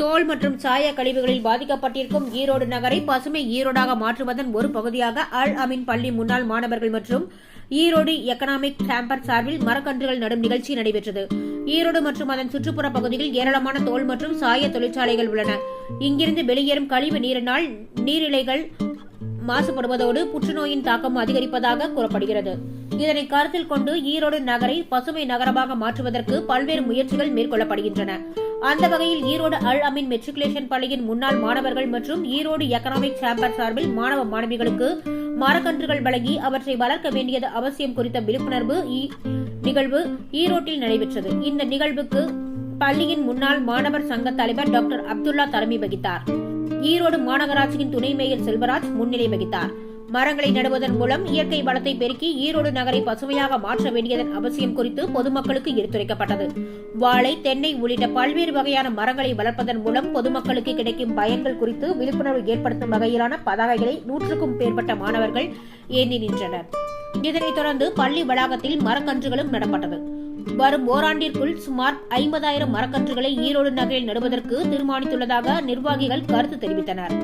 தோல் மற்றும் சாய கழிவுகளில் பாதிக்கப்பட்டிருக்கும் ஈரோடு நகரை பசுமை ஈரோடாக மாற்றுவதன் ஒரு பகுதியாக அல் அமீன் பள்ளி முன்னாள் மாணவர்கள் மற்றும் ஈரோடு எக்கனாமிக் கேம்பர் சார்பில் மரக்கன்றுகள் நடும் நிகழ்ச்சி நடைபெற்றது. ஈரோடு மற்றும் அதன் சுற்றுப்புற பகுதியில் ஏராளமான தோல் மற்றும் சாய தொழிற்சாலைகள் உள்ளன. இங்கிருந்து வெளியேறும் கழிவு நீரினால் நீரிலைகள் மாசுபடுவதோடு புற்றுநோயின் தாக்கம் அதிகரிப்பதாக கூறப்படுகிறது. இதனை கருத்தில் கொண்டு ஈரோடு நகரை பசுமை நகரமாக மாற்றுவதற்கு பல்வேறு முயற்சிகள் மேற்கொள்ளப்படுகின்றன. அந்த வகையில் ஈரோடு அல் அமீன் மெட்ரிகுலேஷன் பள்ளியின் முன்னாள் மாணவர்கள் மற்றும் ஈரோடு எக்கனாமிக் சேம்பர் சார்பில் மாணவ மாணவிகளுக்கு மரக்கன்றுகள் வழங்கி அவற்றை வளர்க்க வேண்டியது அவசியம் குறித்த விழிப்புணர்வு நிகழ்வு ஈரோட்டில் நடைபெற்றது. இந்த நிகழ்வுக்கு பள்ளியின் முன்னாள் மாணவர் சங்க தலைவர் டாக்டர் அப்துல்லா தலைமை வகித்தார். ஈரோடு மாநகராட்சியின் துணை மேயர் செல்வராஜ் முன்னிலை வகித்தார். மரங்களை நடுவதன் மூலம் இயற்கை வளத்தை பெருக்கி ஈரோடு நகரை பசுமையாக மாற்ற வேண்டியதன் அவசியம் குறித்து பொதுமக்களுக்கு எடுத்துரைக்கப்பட்டது. வாழை தென்னை உள்ளிட்ட பல்வேறு வகையான மரங்களை வளர்ப்பதன் மூலம் பொதுமக்களுக்கு கிடைக்கும் பயன்கள் குறித்து விழிப்புணர்வு ஏற்படுத்தும் வகையிலான பதாகைகளை நூற்றுக்கும் மேற்பட்ட மாணவர்கள் ஏந்தி நின்றனர். இதனைத் தொடர்ந்து பள்ளி வளாகத்தில் மரக்கன்றுகளும் நடப்பட்டது. வரும் ஓராண்டிற்குள் சுமார் ஐம்பதாயிரம் மரக்கன்றுகளை ஈரோடு நகரில் நடுவதற்கு தீர்மானித்துள்ளதாக நிர்வாகிகள் கருத்து தெரிவித்தனர்.